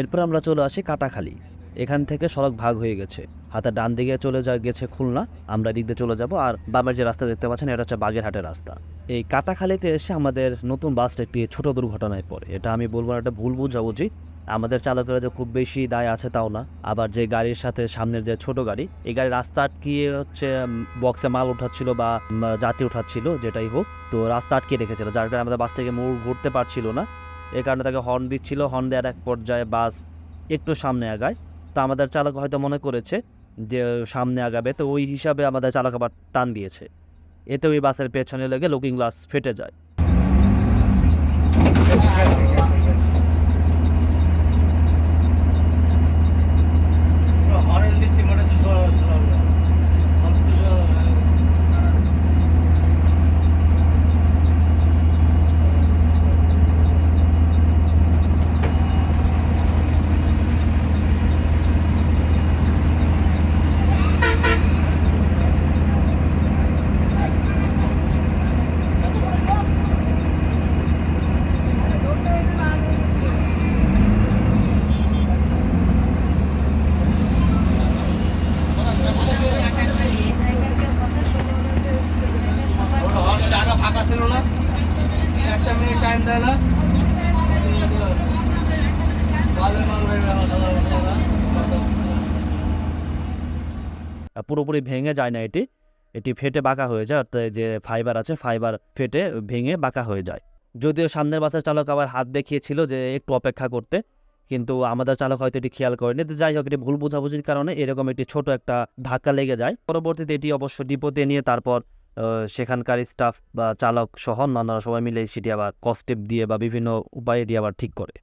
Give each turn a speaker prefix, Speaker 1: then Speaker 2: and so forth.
Speaker 1: এরপর আমরা চলে আসি কাটাখালী। এখান থেকে সড়ক ভাগ হয়ে গেছে। হাতে ডান দিকে চলে যা গেছে খুলনা, আমরা দিক দিয়ে চলে যাব। আর বামের যে রাস্তা দেখতে পাচ্ছেন, এটা হচ্ছে বাগেরহাটের রাস্তা। এই কাটাখালীতে এসে আমাদের নতুন বাসটা একটি ছোট দুর্ঘটনায় পড়ে। এটা আমি বলব এটা ভুল বুঝাবুঝি। আমাদের চালকেরা যে খুব বেশি দায় আছে তাও না। আবার যে গাড়ির সাথে সামনের যে ছোট গাড়ি, এই গাড়ি রাস্তা আটকিয়ে হচ্ছে বক্সে মাল উঠাচ্ছিল বা যাত্রী উঠাচ্ছিল, যেটাই হোক, তো রাস্তা আটকে রেখেছিল। যার কারণে আমাদের বাস থেকে মোড় ঘুরতে পারছিল না। এই কারণে তাকে হর্ন দিচ্ছিল। হর্ন দেওয়ার এক পর্যায়ে বাস একটু সামনে আগায়। তো আমাদের চালক হয়তো মনে করেছে যে, সামনে আগাবে। তো ওই হিসাবে আমাদের চালক আবার টান দিয়েছে। এতে ওই বাসের পেছনে লেগে লুকিং গ্লাস ফেটে যায়।
Speaker 2: একটা মিনিট টাইম দেয় না
Speaker 1: পুরোপুরি ভেঙে যায় না এটি। এটি ফেটে বাঁকা হয়ে যায়, অর্থাৎ যে ফাইবার আছে ফাইবার ফেটে ভেঙে বাঁকা হয়ে যায়। যদিও সামনের বাসের চালক আবার হাত দেখিয়েছিল যে একটু অপেক্ষা করতে, কিন্তু আমাদের চালক হয়তো এটি খেয়াল করেনি। তো যাই হোক, এটি ভুল বোঝাবুঝির কারণে এরকম একটি ছোট একটা ধাক্কা লেগে যায়। পরবর্তীতে এটি অবশ্য ডিপোতে নিয়ে তারপর সেখানকার স্টাফ বা চালক সহ অন্যান্য সবাই মিলে সেটি আবার কস্টেপ দিয়ে বা বিভিন্ন উপায়ে এটি আবার ঠিক করে।